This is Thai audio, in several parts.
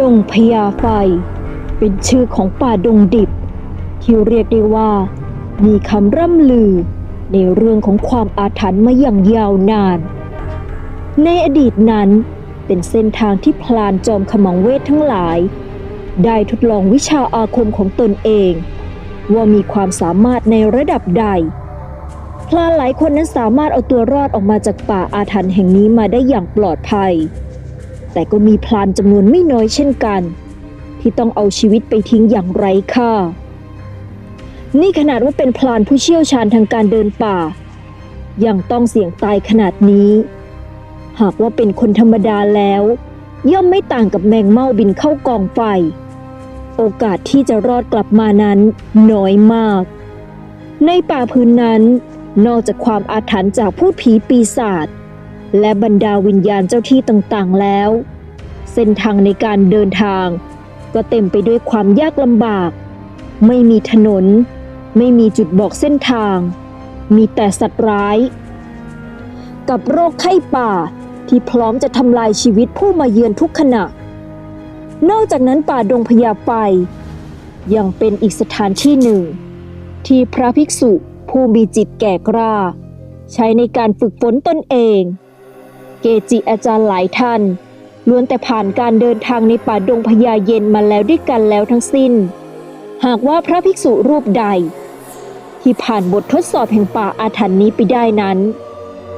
ดงพญาไฟ เป็นชื่อของป่าดงดิบ ที่เรียกได้ว่า มีคำร่ำลือ ในเรื่องของความอาถรรพ์มาอย่างยาวนาน ในอดีตนั้นเป็นเส้นทางที่พลานจอมขมังเวททั้งหลาย ได้ทดลองวิชาอาคมของตนเอง ว่ามีความสามารถในระดับใด พลานหลายคนนั้นสามารถเอาตัวรอดออกมาจากป่าอาถรรพ์แห่งนี้มาได้อย่างปลอดภัย แต่ก็มีพลานจำนวนไม่น้อยเช่นกัน ที่ต้องเอาชีวิตไปทิ้งอย่างไร้ค่า นี่ขนาดว่าเป็นพลานผู้เชี่ยวชาญทางการเดินป่า ยังต้องเสี่ยงตายขนาดนี้ หากว่าเป็นคนธรรมดาแล้ว ย่อมไม่ต่างกับแมงเม่าบินเข้ากองไฟ โอกาสที่จะรอดกลับมานั้นน้อยมาก ในป่าพื้นนั้น นอกจากความอาถรรพ์จากพูดผีปีศาจ และบรรดาวิญญาณเจ้าที่ต่างๆแล้ว เส้นทางในการเดินทาง ก็เต็มไปด้วยความยากลำบาก ไม่มีถนน ไม่มีจุดบอกเส้นทาง มีแต่สัตว์ร้าย กับโรคไข้ป่าที่พร้อมจะทำลายชีวิตผู้มาเยือนทุกขณะ นอกจากนั้นป่าดงพญาไฟยังเป็นอีกสถานที่หนึ่ง ที่พระภิกษุผู้มีจิตแก่กล้า ใช้ในการฝึกฝนตนเอง เกจิอาจารย์หลายท่านล้วนแต่ผ่านการเดินทางในป่าดงพญาเย็นมาแล้วด้วยกันแล้วทั้งสิ้น หากว่าพระภิกษุรูปใด ที่ผ่านบททดสอบแห่งป่าอาถรรพ์นี้ไปได้นั้น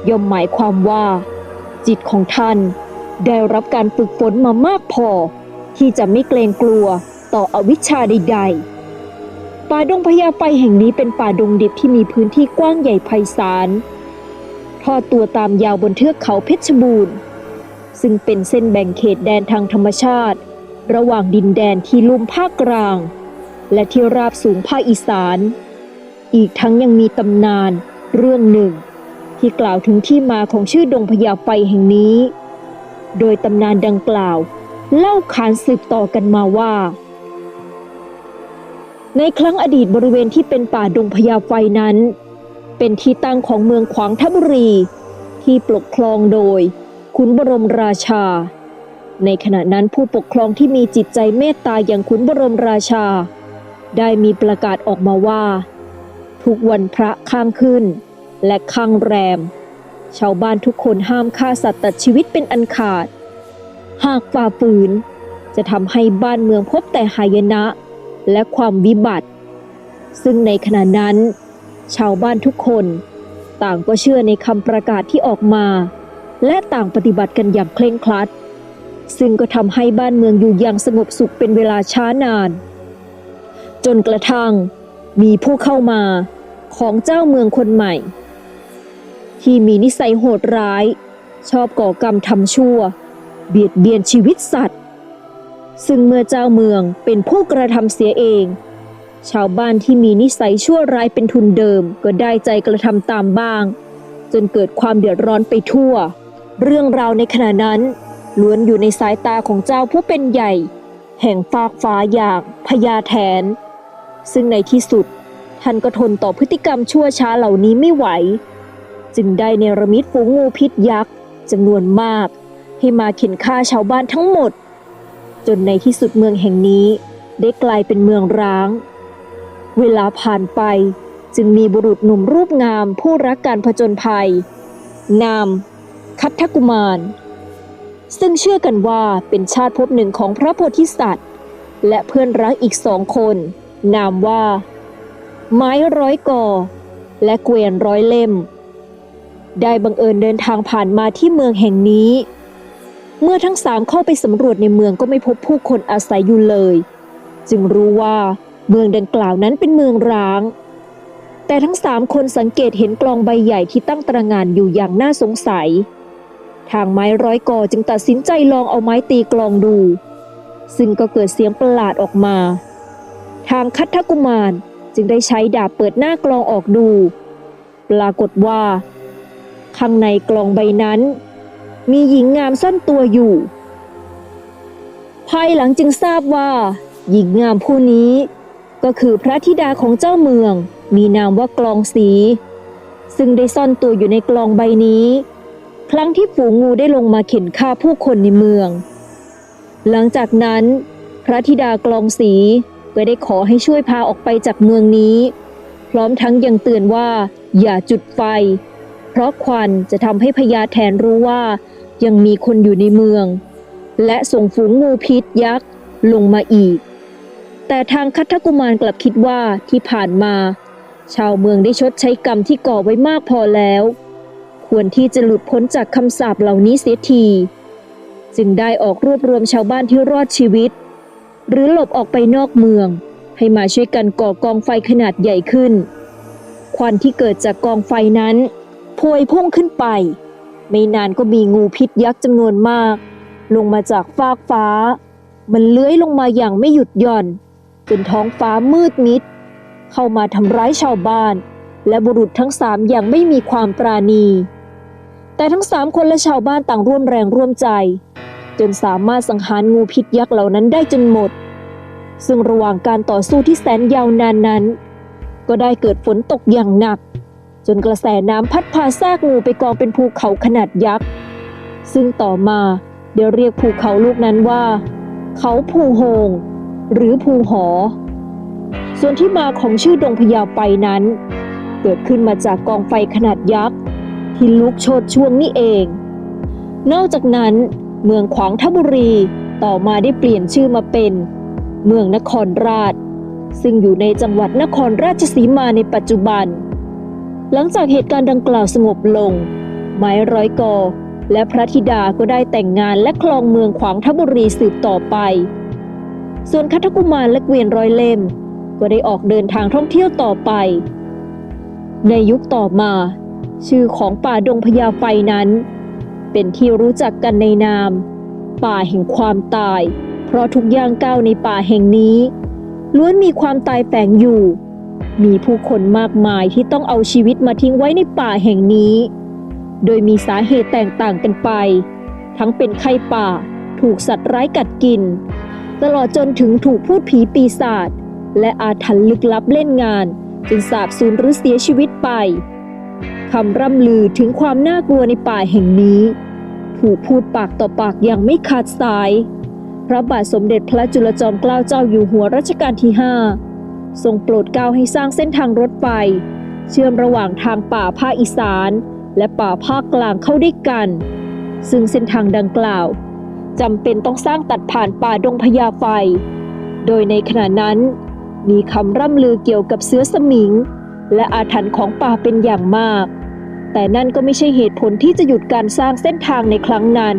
ย่อมหมายความว่า จิตของท่านได้รับการฝึกฝนมามากพอ ที่จะไม่เกรงกลัวต่ออวิชชาใด ๆ ป่าดงพญาไฟแห่งนี้เป็นป่าดงดิบที่มีพื้นที่กว้างใหญ่ไพศาล ทอดตัวตามยาวบนเทือกเขาเพชรบูรณ์ ซึ่งเป็นเส้นแบ่งเขตแดนทางธรรมชาติ ระหว่างดินแดนที่ลุ่มภาคกลาง และที่ราบสูงภาคอีสาน อีกทั้งยังมีตำนานเรื่องหนึ่ง ที่กล่าวถึงที่มาของชื่อดงพญาไฟแห่งนี้ โดยตำนานดังกล่าว เล่าขานสืบต่อกันมาว่าในครั้งอดีตบริเวณที่เป็นป่าดงพญาไฟนั้น เป็นที่ตั้งของเมืองขวางทบุรี ที่ปกครองโดยขุนบรมราชา ในขณะนั้นผู้ปกครองที่มีจิตใจเมตตาอย่างขุนบรมราชา ได้มีประกาศออกมาว่า ทุกวันพระข้ามขึ้น และข้างแรม ชาวบ้านทุกคนห้ามฆ่าสัตว์ตัดชีวิตเป็นอันขาด หากฝ่าฝืนจะทำให้บ้านเมืองพบแต่หายนะและความวิบัติ ซึ่งในขณะนั้น ชาวบ้านทุกคน ต่างก็เชื่อในคำประกาศที่ออกมา และต่างปฏิบัติกันอย่างเคร่งครัด ซึ่งก็ทำให้บ้านเมืองอยู่อย่างสงบสุขเป็นเวลาช้านาน จนกระทั่งมีผู้เข้ามาของเจ้าเมืองคนใหม่ ที่มีนิสัยโหดร้าย ชอบก่อกรรมทำชั่ว เบียดเบียนชีวิตสัตว์ ซึ่งเมื่อเจ้าเมืองเป็นผู้กระทำเสียเอง ชาวบ้านที่มีนิสัยชั่วร้ายเป็นทุนเดิม ก็ได้ใจกระทำตามบ้าง จนเกิดความเดือดร้อนไปทั่ว เรื่องราวในขณะนั้น ล้วนอยู่ในสายตาของเจ้าผู้เป็นใหญ่ แห่งฟากฟ้าอย่างพญาแทน ซึ่งในที่สุด ท่านก็ทนต่อพฤติกรรมชั่วช้าเหล่านี้ไม่ไหว จึงได้เนรมิตฝูงงูพิษยักษ์จำนวนมากให้มาเข็นฆ่าชาวบ้านทั้งหมด จนในที่สุดเมืองแห่งนี้ได้กลายเป็นเมืองร้าง เวลาผ่านไปจึงมีบุรุษหนุ่มรูปงามผู้รักการผจญภัย นาม คัทกุมาร ซึ่งเชื่อกันว่าเป็นชาติภพหนึ่งของพระโพธิสัตว์ และเพื่อนรักอีกสองคน นามว่า ไม้ร้อยกอ และเกวียนร้อยเล่ม ได้บังเอิญเดินทางผ่านมาที่เมืองแห่งนี้ เมื่อทั้งสามเข้าไปสำรวจในเมืองก็ไม่พบผู้คนอาศัยอยู่เลย จึงรู้ว่า เมืองดังกล่าวนั้นเป็นเมืองร้าง แต่ทั้งสามคนสังเกตเห็นกลองใบใหญ่ที่ตั้งตระงานอยู่อย่างน่าสงสัย ทางไม้ร้อยกอจึงตัดสินใจลองเอาไม้ตีกลองดู ซึ่งก็เกิดเสียงประหลาดออกมา ทางคัทกุมารจึงได้ใช้ดาบเปิดหน้ากลองออกดู ปรากฏว่า ข้างในกลองใบนั้น มีหญิงงามซ่อนตัวอยู่ ภายหลังจึงทราบว่า หญิงงามผู้นี้ ก็คือพระธิดาของเจ้าเมือง มีนามว่ากลองสี ซึ่งได้ซ่อนตัวอยู่ในกลองใบนี้ ครั้งที่ฝูงงูได้ลงมาเข็นฆ่าผู้คนในเมือง หลังจากนั้น พระธิดากลองสีก็ได้ขอให้ช่วยพาออกไปจากเมืองนี้ พร้อมทั้งยังเตือนว่า อย่าจุดไฟ เพราะควันจะทำให้พญาแทนรู้ว่า ยังมีคนอยู่ในเมือง และส่งฝูงงูพิษยักษ์ลงมาอีก แต่ทางคัทกุมารกลับคิดว่าที่ผ่านมา ชาวเมืองได้ชดใช้กรรมที่ก่อไว้มากพอแล้ว ควรที่จะหลุดพ้นจากคำสาปเหล่านี้เสียที จึงได้ออกรวบรวมชาวบ้านที่รอดชีวิต หรือหลบออกไปนอกเมือง ให้มาช่วยกันก่อกองไฟขนาดใหญ่ขึ้น ควันที่เกิดจากกองไฟนั้นพวยพุ่งขึ้นไป ไม่นานก็มีงูพิษยักษ์จำนวนมาก ลงมาจากฟากฟ้า มันเลื้อยลงมาอย่างไม่หยุดหย่อน จนท้องฟ้ามืดมิด เข้ามาทำร้ายชาวบ้าน และบุรุษทั้งสามอย่างไม่มีความปราณี แต่ทั้งสามคนและชาวบ้านต่างร่วมแรงร่วมใจ จนสามารถสังหารงูพิษยักษ์เหล่านั้นได้จนหมด ซึ่งระหว่างการต่อสู้ที่แสนยาวนานนั้น ก็ได้เกิดฝนตกอย่างหนัก จนกระแสน้ำพัดพาซากงูไปกองเป็นภูเขาขนาดยักษ์ซึ่งต่อมาเดี๋ยวเรียกภูเขาลูกนั้นว่า เขาภูโฮง หรือภูหอ ส่วนที่มาของชื่อดงพญาไฟนั้น เกิดขึ้นมาจากกองไฟขนาดยักษ์ที่ลุกโชนช่วงนี่เอง นอกจากนั้น เมืองขวางทบุรีต่อมาได้เปลี่ยนชื่อมาเป็น เมืองนครราช ซึ่งอยู่ในจังหวัดนครราชสีมาในปัจจุบัน หลังจากเหตุการณ์ดังกล่าวสงบลง ไม้ร้อยกอและพระธิดาก็ได้แต่งงานและครองเมืองขวางทบุรีสืบต่อไป ส่วนคัทกุมารและเกวียนร้อยเล่ม ก็ได้ออกเดินทางท่องเที่ยวต่อไป ในยุคต่อมา ชื่อของป่าดงพญาไฟนั้น เป็นที่รู้จักกันในนาม ป่าแห่งความตาย เพราะทุกย่างก้าวในป่าแห่งนี้ ล้วนมีความตายแฝงอยู่ มีผู้คนมากมายที่ต้องเอาชีวิตมาทิ้งไว้ในป่าแห่งนี้ โดยมีสาเหตุแตกต่างกันไป ทั้งเป็นไข้ป่า ถูกสัตว์ร้ายกัดกิน ตลอดจนถึงถูกพูดผีปีศาจและอาถรรพ์ลึกลับเล่นงาน จนสาบสูญหรือเสียชีวิตไปคำร่ำลือถึงความน่ากลัวในป่าแห่งนี้ ถูกพูดปากต่อปากอย่างไม่ขาดสาย พระบาทสมเด็จพระจุลจอมเกล้าเจ้าอยู่หัวรัชกาลที่ 5 ทรงโปรดเกล้าให้สร้างเส้นทางรถไฟ เชื่อมระหว่างทางป่าภาคอีสาน และป่าภาคกลางเข้าด้วยกัน ซึ่งเส้นทางดังกล่าว จำเป็นต้องสร้างตัดผ่านป่าดงพญาไฟ โดยในขณะนั้น มีคำร่ำลือเกี่ยวกับเสือสมิง และอาถรรพ์ของป่าเป็นอย่างมาก แต่นั่นก็ไม่ใช่เหตุผลที่จะหยุดการสร้างเส้นทางในครั้งนั้น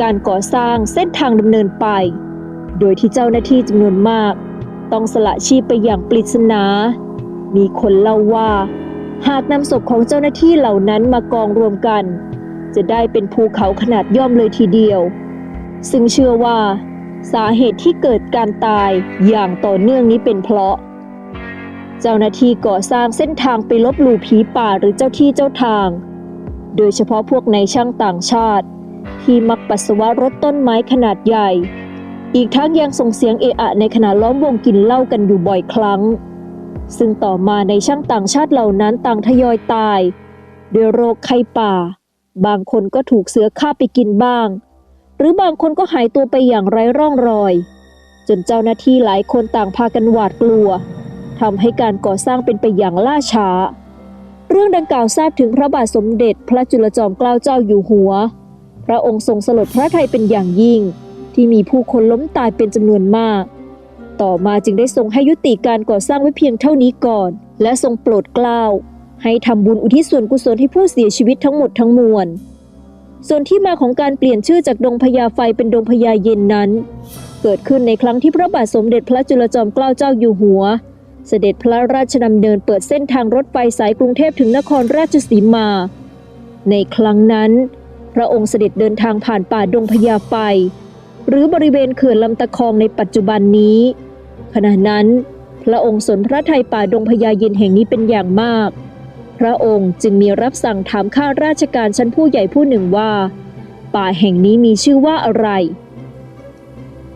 การก่อสร้างเส้นทางดำเนินไป โดยที่เจ้าหน้าที่จำนวนมาก ต้องสละชีพไปอย่างปริศนา มีคนเล่าว่า หากนำศพของเจ้าหน้าที่เหล่านั้นมากองรวมกัน จะได้เป็นภูเขาขนาดย่อมเลยทีเดียว ซึ่งเชื่อว่า สาเหตุที่เกิดการตายอย่างต่อเนื่องนี้เป็นเพราะ เจ้าหน้าที่ก่อสร้างเส้นทางไปลบหลู่ผีป่าหรือเจ้าที่เจ้าทาง โดยเฉพาะพวกในช่างต่างชาติ ที่มักปัสสาวะรถต้นไม้ขนาดใหญ่ อีกทั้งยังส่งเสียงเอะอะในขณะล้อมวงกินเหล้ากันอยู่บ่อยครั้งซึ่งต่อมาในช่างต่างชาติเหล่านั้นต่างทยอยตาย ด้วยโรคไข้ป่า บางคนก็ถูกเสือฆ่าไปกินบ้าง หรือบางคนก็หายตัวไปอย่างไร้ร่องรอย จนเจ้าหน้าที่หลายคนต่างพากันหวาดกลัวทำให้การก่อสร้างเป็นไปอย่างล่าช้า เรื่องดังกล่าวทราบถึงพระบาทสมเด็จพระจุลจอมเกล้าเจ้าอยู่หัว พระองค์ทรงสลดพระทัยเป็นอย่างยิ่ง ที่มีผู้คนล้มตายเป็นจำนวนมาก ต่อมาจึงได้ทรงให้ยุติการก่อสร้างไว้เพียงเท่านี้ก่อน และทรงโปรดเกล้า ให้ทำบุญอุทิศส่วนกุศลให้ผู้เสียชีวิตทั้งหมดทั้งมวล ส่วนที่มาของการเปลี่ยนชื่อจากดงพญาไฟเป็นดงพญาเย็นนั้น เกิดขึ้นในครั้งที่พระบาทสมเด็จพระจุลจอมเกล้าเจ้าอยู่หัว เสด็จพระราชดำเนินเปิดเส้นทางรถไฟสายกรุงเทพถึงนครราชสีมา ในครั้งนั้น พระองค์เสด็จเดินทางผ่านป่าดงพญาไฟ หรือบริเวณเขื่อนลำตะคองในปัจจุบันนี้ ขณะนั้น พระองค์สนพระทัยป่าดงพญาเย็นแห่งนี้เป็นอย่างมาก พระองค์จึงมีรับสั่งถามข้าราชการชั้นผู้ใหญ่ผู้หนึ่งว่า ป่าแห่งนี้มีชื่อว่าอะไร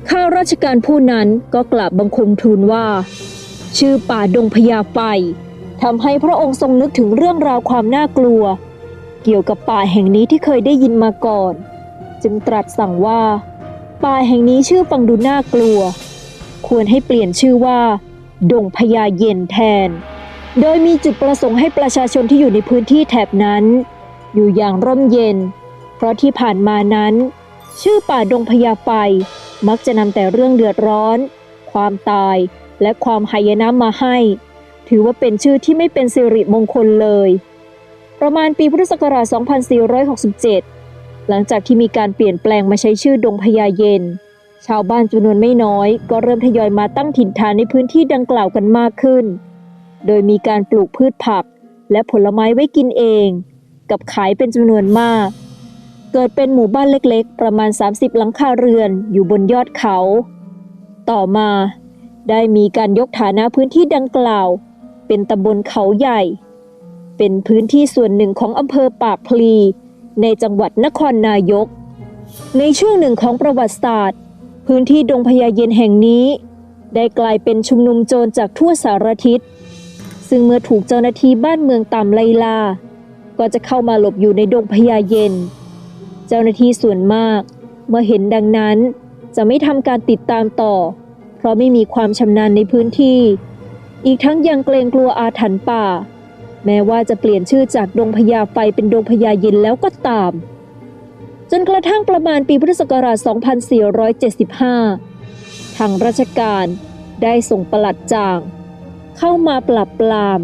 ข้าราชการผู้นั้นก็กราบบังคมทูลว่า ชื่อป่าดงพญาไฟทำให้พระองค์ทรงนึกถึงเรื่องราวความน่ากลัว เกี่ยวกับป่าแห่งนี้ที่เคยได้ยินมาก่อน จึงตรัสสั่งว่า ป่าแห่งนี้ชื่อฟังดูน่ากลัว ควรให้เปลี่ยนชื่อว่า ดงพญาเย็นแทน โดยมีจุดประสงค์ให้ประชาชนที่อยู่ในพื้นที่แถบนั้น อยู่อย่างร่มเย็น เพราะที่ผ่านมานั้น ชื่อป่าดงพญาไฟมักจะนำแต่เรื่องเดือดร้อน ความตายและความหายนะมาให้ ถือว่าเป็นชื่อที่ไม่เป็นสิริมงคลเลย ประมาณปีพุทธศักราช 2467 หลังจากที่มีการเปลี่ยนแปลงมาใช้ชื่อดงพญาเย็น ชาวบ้านจำนวนไม่น้อย ก็เริ่มทยอยมาตั้งถิ่นฐานในพื้นที่ดังกล่าวกันมากขึ้น โดยมีการปลูกพืชผัก และผลไม้ไว้กินเอง กับขายเป็นจำนวนมาก เกิดเป็นหมู่บ้านเล็กๆ ประมาณ 30 หลังคาเรือนอยู่บนยอดเขา ต่อมา ได้มีการยกฐานะพื้นที่ดังกล่าว เป็นตำบลเขาใหญ่ เป็นพื้นที่ส่วนหนึ่งของอำเภอปากพลี ในจังหวัดนครนายก ในช่วงหนึ่งของประวัติศาสตร์ พื้นที่ดงพญาเย็นแห่งนี้ ได้กลายเป็นชุมนุมโจรจากทั่วสารทิศ ซึ่งเมื่อถูกเจ้าหน้าที่บ้านเมืองตามไล่ล่า ก็จะเข้ามาหลบอยู่ในดงพญาเย็น เจ้าหน้าที่ส่วนมาก เมื่อเห็นดังนั้น จะไม่ทำการติดตามต่อ เพราะไม่มีความชำนาญในพื้นที่ อีกทั้งยังเกรงกลัวอาถรรพ์ป่า แม้ว่าจะเปลี่ยนชื่อจากดงพญาไฟเป็นดงพญาเย็นแล้วก็ตาม จนกระทั่งประมาณปีพุทธศักราช 2475 ทางราชการได้ส่งปลัดจาง เข้ามาปราบปราม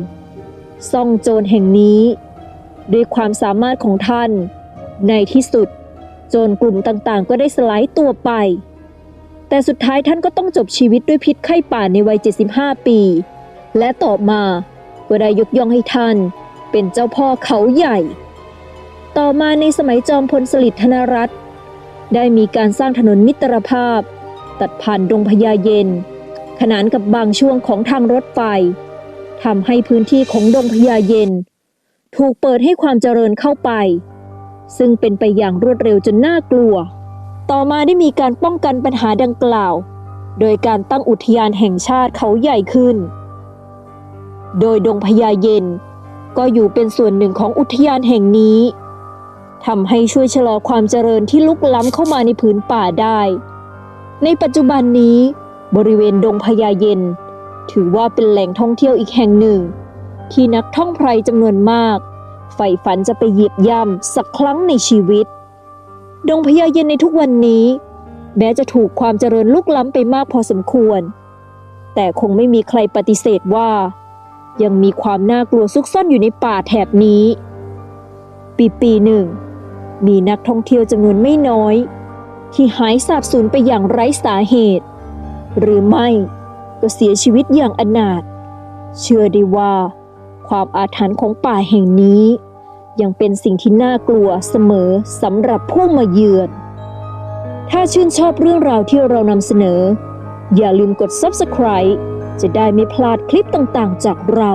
ซ่องโจรแห่งนี้ ด้วยความสามารถของท่าน ในที่สุด โจรกลุ่มต่างๆ ก็ได้สลายตัวไป แต่สุดท้ายท่านก็ต้องจบชีวิตด้วยพิษไข้ป่าในวัย 75 ปี และต่อมาก็ได้ยกย่องให้ท่าน เป็นเจ้าพ่อเขาใหญ่ ต่อมาในสมัยจอมพลสฤษดิ์ธนรัตน์ได้มีการสร้างถนนมิตรภาพ ตัดผ่านดงพญาเย็น ขนานกับบางช่วงของทางรถไฟทำให้พื้นที่ของดงพญาเย็น ถูกเปิดให้ความเจริญเข้าไป ซึ่งเป็นไปอย่างรวดเร็วจนน่ากลัว ต่อมาได้มีการป้องกันปัญหาดังกล่าว โดยการตั้งอุทยานแห่งชาติเขาใหญ่ขึ้น โดยดงพญาเย็น ก็อยู่เป็นส่วนหนึ่งของอุทยานแห่งนี้ทำให้ช่วยชะลอความเจริญที่ลุกล้ำเข้ามาในผืนป่าได้ ในปัจจุบันนี้ บริเวณดงพญาเย็น ถือว่าเป็นแหล่งท่องเที่ยวอีกแห่งหนึ่ง ที่นักท่องไพรจำนวนมากใฝ่ฝันจะไปเหยียบย่ำสักครั้งในชีวิต ดงพญาเย็นในทุกวันนี้ แม้จะถูกความเจริญลุกล้ำไปมากพอสมควร แต่คงไม่มีใครปฏิเสธว่า ยังมีความน่ากลัวซุกซ่อนอยู่ในป่าแถบนี้ ปีปีหนึ่ง มีนักท่องเที่ยวจำนวนไม่น้อย ที่หายสาบสูญไปอย่างไร้สาเหตุ หรือไม่ก็เสียชีวิตอย่างอนาถเชื่อได้ว่า ความอาถรรพ์ของป่าแห่งนี้ ยังเป็นสิ่งที่น่ากลัวเสมอสำหรับผู้มาเยือน ถ้าชื่นชอบเรื่องราวที่เรานำเสนอ อย่าลืมกด Subscribe จะได้ไม่พลาดคลิปต่างๆ จากเรา